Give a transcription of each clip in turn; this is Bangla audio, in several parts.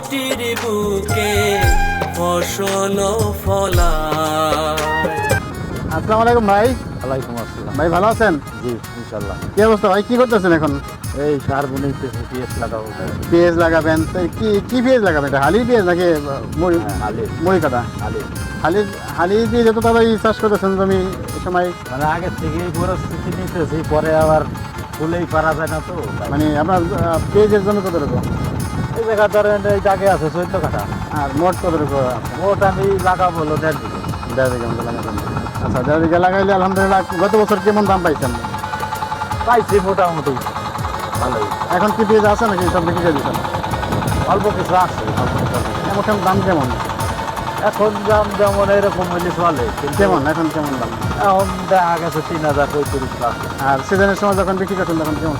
সুখে ফসল ফলায়। আসসালামু আলাইকুম ভাই। ওয়ালাইকুম আসসালাম। ভাই ভালো আছেন? জি ইনশাল্লাহ কি অবস্থা ভাই? কি করতেছেন এখন? এই সার বুনিতেছি পিএস লাগাবো। পেঁয়াজ লাগাবেন। তো কি কি পেঁয়াজ লাগাবেন এটা? হালি পেঁয়াজ নাকি মুড়ি হ্যাঁ, হালি। মুড়ি কাটা? আলি হালি হালি দিয়ে যত তাড়াতাড়ি চাষ করতেছেন জমি এই সময়? মানে আগে থেকেই পরিস্থিতি নিতেছি পরে আবার ফুলেই পারা যায় না তো। মানে আপনার পেঁয়াজের জমি কত রকম? জায়গা ধরেন এই জায়গায় আছে চোদ্দ কাঠা। আর মোট কত ওটা আমি লাগাবো হলো দেড় দেড় বিঘা মতো লাগাবেন আচ্ছা দেড় বিঘা লাগাইলে আলহামদুলিল্লাহ গত বছর কেমন দাম পাইছেন? পাইছি মোটামুটি। ভালোই। এখন কি আছে নাকি? সব বিক্রি করে দিচ্ছেন অল্প কিছু আছে। এখন দাম কেমন? এখন দাম যেমন এরকম হইলে চলে কেমন? এখন কেমন দাম? এখন দেখা গেছে তিন হাজার পঁয়ত্রিশ লাখ। আর সিজনের সময় যখন বিক্রি করছেন তখন কেমন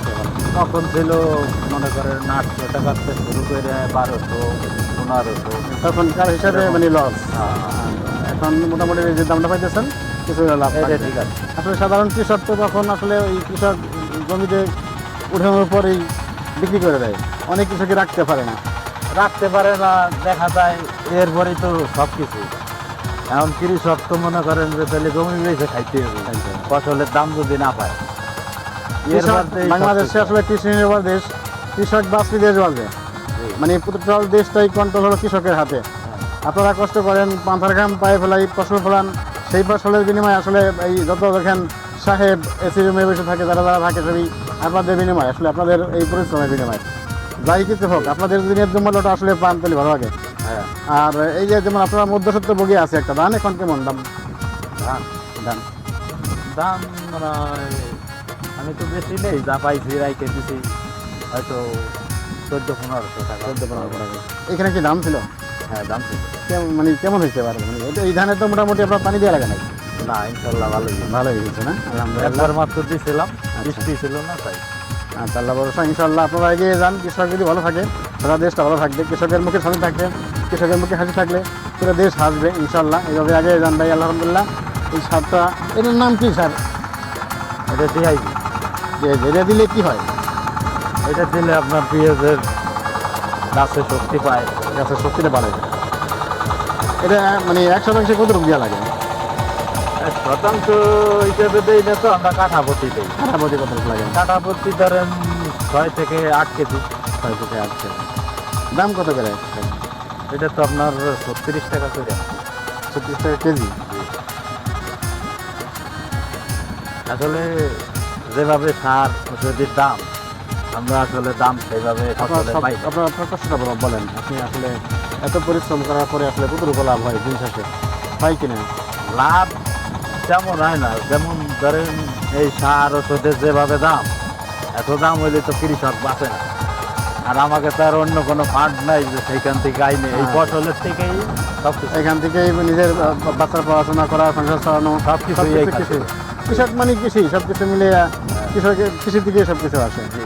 তখন ছিল মনে করেন আটশো টাকা থেকে শুরু করে বারোশো পনেরোশো। তখন কার হিসাবে মানে লস হ্যাঁ, এখন মোটামুটি যে দামটা পাইতেছেন কিছু লাভ এটা ঠিক আছে। আসলে সাধারণ কৃষক তো তখন আসলে ওই কৃষক জমিতে উঠানোর পরেই বিক্রি করে দেয়। অনেক কৃষকই রাখতে পারে না। রাখতে পারে না দেখা যায় এরপরেই তো সব কিছু এখন কৃষক তো মনে করেন যে তাহলে জমি বেঁচে খাইতে হবে। ফসলের দাম যদি না পায়। বাংলাদেশে আসলে কৃষি নির্ভর দেশ কৃষক বাঁচলি দেশ বাঁচবে জি। মানে টোটাল দেশটাই কন্ট্রোল হলো কৃষকের হাতে। আপনারা কষ্ট করেন পান্থার ঘাম পায়ে ফেলাই ফসল ফলান। সেই ফসলের বিনিময়ে আসলে এই যত দেখেন সাহেব এসি রুমে বসে থাকে যারা যারা থাকে সবই আপনাদের বিনিময় আসলে আপনাদের এই পরিশ্রমের বিনিময়। যাই কিছু হোক আপনাদের যদি ন্যায্য মূল্যটা আসলে পান তাহলে ভালো লাগে। হ্যাঁ। আর এই যে যেমন আপনার মধ্যসত্ত্ব বগি আছে একটা ধান এখন কেমন দাম? ধান। ধান। দাম মনে হয় আমি তো বেশি নেই যা পাইছি রাইকে দিছি। হয়তো চোদ্দ পনেরোশো টাকা। চোদ্দ পনেরো টাকা। এখানে কি দাম ছিল? হ্যাঁ দাম ছিল। কেমন মানে কেমন হয়েছে পারে মানে এটা- এই ধানে তো মোটামুটি আপনার পানি দেওয়া লাগে না না ইনশাল্লাহ ভালোই ভালোই হয়েছে না? আলহামদুলিল্লাহ। মাত্র দিয়েছিলাম বৃষ্টি ছিল না তাই। আচ্ছা আল্লাহ ভরসা ইনশাল্লাহ আপনারা এগিয়ে যান কৃষক যদি ভালো থাকে সারা দেশটা ভালো থাকবে কৃষকের মুখে হাসি থাকবে কৃষকের মুখে হাসি থাকলে পুরো দেশ হাসবে ইনশাল্লাহ। এইভাবে আগে যান ভাই আলহামদুলিল্লাহ। এই সারটা এটার নাম কি স্যার? এটা দিয়াই এটা দিলে কি হয়? এটা দিলে আপনার পেঁয়াজের গাছে শক্তি পায় গাছের শক্তিটা বাড়ে। এটা মানে এক শতাংশে কত রূপ দেওয়া লাগে? এক শতাংশ হিসেবে দেই না তো আমরা কাঠাপতি দিই। কাঠাপতি কত লাগে? কাঠাপতি ধরেন ছয় থেকে আট কেজি। ছয় থেকে আট কেজি। দাম কত করে? এটা তো আপনার ছত্রিশ টাকা করে। ছত্রিশ টাকা কেজি? আসলে যেভাবে সার ওষুধের দাম আমরা আসলে দাম সেইভাবে আপনার কষ্টটা বলেন আপনি আসলে এত পরিশ্রম করার পরে আসলে কতটুকু লাভ হয় দিন শেষে? হয় কিনা লাভ তেমন হয় না যেমন ধরেন এই সার ওষুধের যেভাবে দাম এত দাম হইলে তো কৃষক বাঁচে না। আর আমাকে তো আর অন্য কোনো ফান্ড নাই যে সেইখান থেকে আইনে এই হ্যাঁ। ফসলের থেকেই সব এখান থেকে নিজের বাচ্চার পড়াশোনা করা সংসার চালানো সব কিছুই কৃষক মানে কৃষি সব কিছু মিলে কৃষকের কৃষির দিকে সব কিছু আসে জি।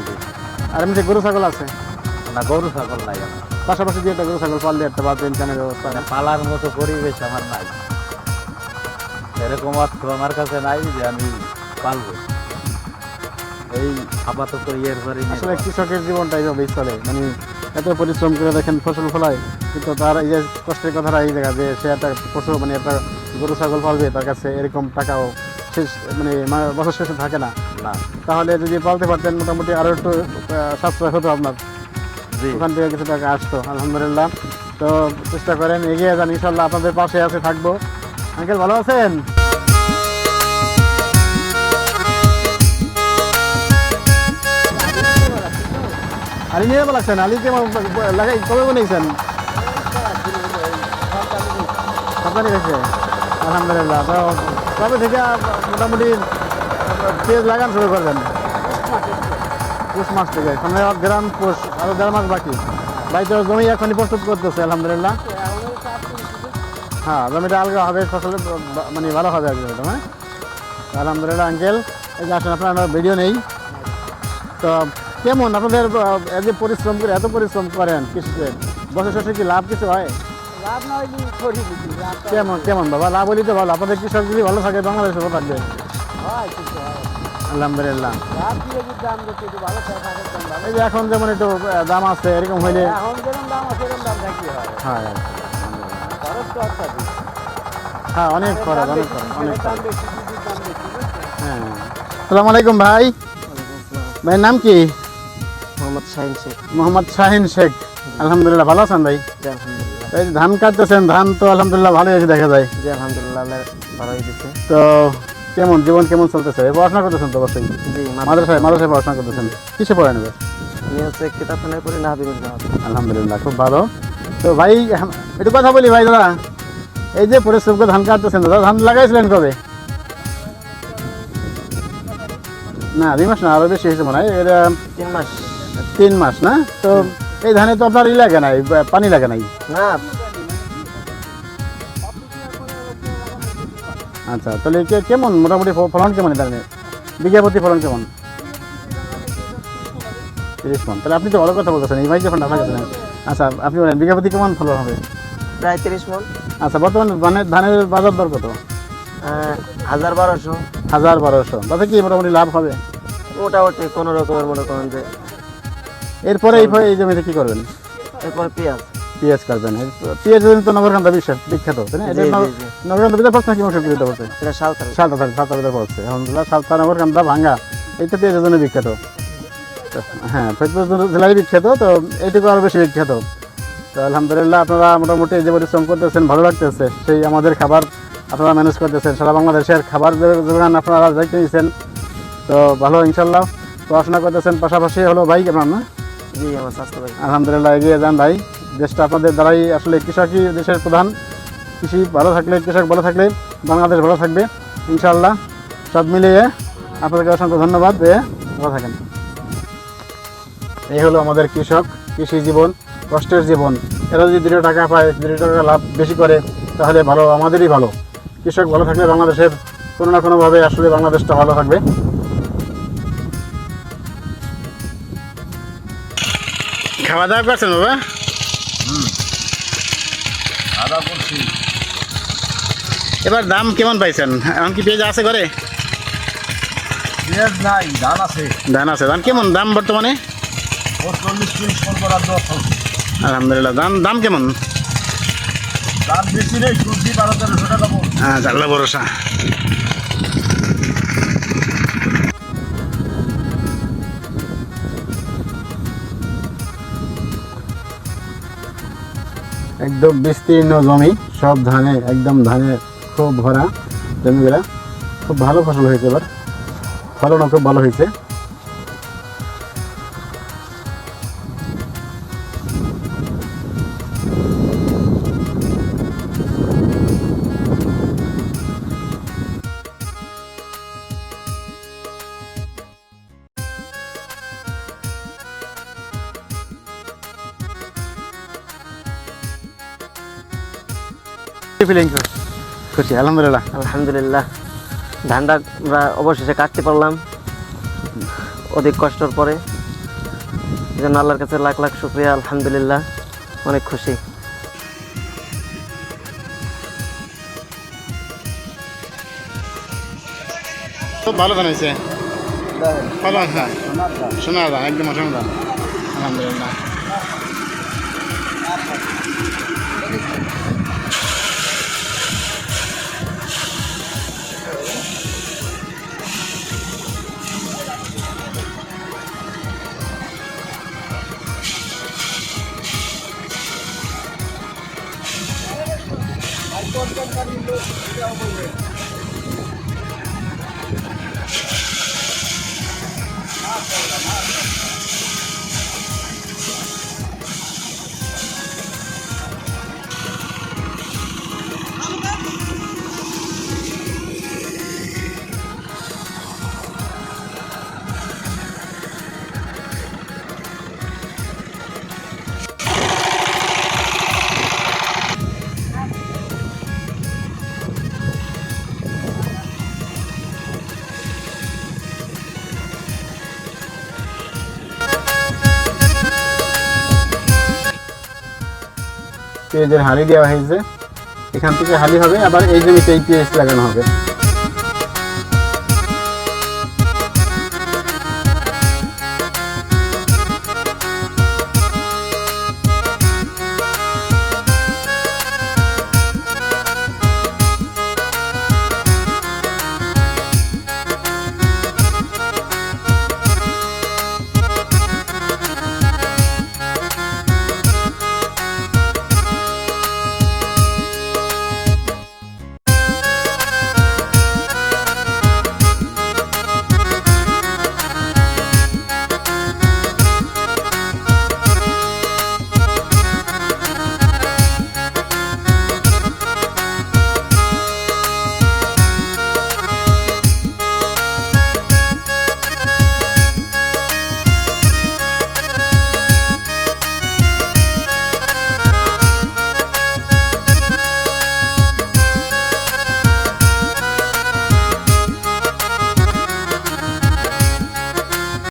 আর এমনি গরু ছাগল আছে? না গরু ছাগল নাই আমার। পাশাপাশি দিয়ে একটা গরু ছাগল পাললে একটা বাদ ইনকামের ব্যবস্থা মানে পালার মতো পরিবেশ আমার নাই। এরকম অর্থ আমার কাছে নাই যে আমি পালবো। এই আপাতত ইয়ের পরে আসলে কৃষকের জীবনটা এইভাবেই চলে। মানে এত পরিশ্রম করে দেখেন ফসল ফলায় কিন্তু তার এই যে কষ্টের কথাটা এই জায়গা যে সে একটা পশু মানে একটা গরু ছাগল পালবে তার কাছে এরকম টাকাও শেষ মানে বছর শেষে থাকে না। না। তাহলে যদি পালতে পারতেন মোটামুটি আরও একটু সাশ্রয় হতো আপনার। ওখান থেকে কিছু টাকা আসতো আলহামদুলিল্লাহ। তো চেষ্টা করেন এগিয়ে যান ইনশাল্লাহ আপনাদের পাশে আছে থাকব। আঙ্কেল ভালো আছেন? আলি নিয়ে লাগছেন আলি কেমন লাগাই কবে বানিয়েছেন? গেছে। আলহামদুলিল্লাহ তো কবে থেকে মোটামুটি পেঁয়াজ লাগান, শুরু করবেন। পুষ মাস থেকে, এখন গ্রাম পুষ, আরও দেড় মাস বাকি। বাড়িতে জমি এখনই প্রস্তুত করতেছে, আলহামদুলিল্লাহ। হ্যাঁ জমিটা আলগা হবে ফসল মানে ভালো হবে কি হ্যাঁ? আলহামদুলিল্লাহ, আঙ্কেল। এই যে আসেন, আপনার ভিডিও নেই। তো, কেমন আপনাদের যে পরিশ্রম করে, এত পরিশ্রম করেন কৃষিতে? বছর শেষে কি লাভ কিছু হয়? লাভ না হইলে করি বুঝি কেমন কেমন বাবা? লাভ তো ভালো। আপনাদের কৃষক যদি ভালো থাকে বাংলাদেশে ভালো থাকবে। হয় কিছু হয়। আলহামদুলিল্লাহ। এই যে এখন যেমন একটু দাম আছে এরকম হইলে এখন যেরকম দাম আছে এরকম দাম থাকতে হয়। হয় খরচ তো অত্যাধিক হ্যাঁ অনেক খরচ অনেক খরচ অনেক খরচ? হ্যাঁ। সালাম আলাইকুম ভাই। ভাইয়ের নাম কি? মোহাম্মদ শাহিন শেখ। মোহাম্মদ শাহিন শেখ। আলহামদুলিল্লাহ ভালো আছেন ভাই? এই ধান কাটতেছেন ধান তো আলহামদুলিল্লাহ ভালোই আছে দেখা যায়। জি আলহামদুলিল্লাহ ভালোই দিচ্ছে তো কেমন জীবন কেমন চলতেছে? পড়াশোনা করতেছেন তো অবশ্যই? জি মাদ্রাসায় মাদ্রাসায় পড়াশোনা করতেছেন। কিসে পড়েন এবার? আমি হচ্ছে কিতাবখানায় পড়ি না আলহামদুলিল্লাহ খুব ভালো। তো ভাই একটু কথা বলি ভাই দাদা। এই যে পরিশ্রম করে ধান কাটতেছেন দাদা ধান লাগাইছিলেন কবে? না দুই মাস না আরও বেশি হয়েছে মনে হয়। এটা তিন মাস। তিন মাস না? তো এই ধানে তো আপনার ই লাগে নাই পানি লাগে নাই না। আচ্ছা তাহলে কে- কেমন মোটামুটি ফলন কেমন ধানের? বিঘা প্রতি ফলন কেমন? তিরিশ মন। তাহলে আপনি তো ভালো কথা বলতেছেন এই ভাই যখন আপনার কাছে আচ্ছা আপনি বলেন বিঘা প্রতি কেমন ফলন হবে? প্রায় তিরিশ মন। আচ্ছা বর্তমান ধানের ধানের বাজার দর কত? হাজার বারোশো। হাজার বারোশো। তাতে কি মোটামুটি লাভ হবে? মোটামুটি কোনো রকমের মনে করেন যে এরপরে এই এই জমিতে কি করবেন? এরপর পেঁয়াজ। পিএস করবেন পিএস জমি তো নগরকান্দা বিখ্যাত বিখ্যাত তাই না? এটা জি, জি, নগর- জি। নগরকান্দা বিদ্যা পড়ছে নাকি মৌসুম বিদ্যা পড়ছে এটা সালতা থাকে সালতা বিদ্যা পড়ছে আলহামদুলিল্লাহ সালতা নগরকান্দা ভাঙ্গা এই তো পিএসের জন্য বিখ্যাত। হ্যাঁ ফরিদপুর জেলায় বিখ্যাত তো এইটুকু আরও বেশি বিখ্যাত। তো আলহামদুলিল্লাহ আপনারা মোটামুটি যে পরিশ্রম করতেছেন ভালো লাগতেছে। সেই আমাদের খাবার আপনারা ম্যানেজ করতেছেন। সারা বাংলাদেশের খাবার যোগান আপনারা দায়িত্ব নিয়েছেন তো ভালো ইনশাল্লাহ। পড়াশোনা করতেছেন পাশাপাশি হলো ভাই আপনার না জি আমার স্বাস্থ্য ভাই আলহামদুলিল্লাহ এগিয়ে যান ভাই। দেশটা আপনাদের দ্বারাই আসলে কৃষকই দেশের প্রধান। কৃষি ভালো থাকলে কৃষক ভালো থাকলে বাংলাদেশ ভালো থাকবে ইনশাআল্লাহ। সব মিলিয়ে আপনাদেরকে অসংখ্য ধন্যবাদ যে ভালো থাকেন। এই হলো আমাদের কৃষক কৃষি জীবন কষ্টের জীবন। এরা যদি দুটো টাকা পায় দুটো টাকা লাভ বেশি করে তাহলে ভালো আমাদেরই ভালো। কৃষক ভালো থাকলে বাংলাদেশের কোনো না কোনোভাবে আসলে বাংলাদেশটা ভালো থাকবে। খাওয়া দাওয়া করছেন বাবা? করছি। এবার দাম কেমন পাইছেন? এখন কি পেঁয়াজ আছে ঘরে? পেঁয়াজ নাই ধান আছে। ধান আছে। ধান কেমন? দাম বর্তমানে? মন আলহামদুলিল্লাহ। দাম দাম কেমন? দাম বেশি নেই সবজি বারো তেরোশো টাকা মন হ্যাঁ ভরসা। একদম বিস্তীর্ণ জমি, সব ধানে, একদম ধানে খুব ভরা জমিগুলা। খুব ভালো ফসল হয়েছে এবার। ফলনও খুব ভালো হয়েছে। ফিলিং খুশি আলহামদুলিল্লাহ। আলহামদুলিল্লাহ। ধানটা আমরা অবশেষে কাটতে পারলাম। অধিক কষ্টর পরে। জন্য আল্লাহর কাছে লাখ লাখ শুক্রিয়া আলহামদুলিল্লাহ। অনেক খুশি। খুব ভালো ধান হয়েছে। ফলন হ্যাঁ সোনার ধান। একদম সোনার ধান। আলহামদুলিল্লাহ। পেঁয়াজের হাঁড়ি দেওয়া হয়েছে, এখান থেকে হালি হবে, আবার এই জমিতে এই পেঁয়াজ লাগানো হবে।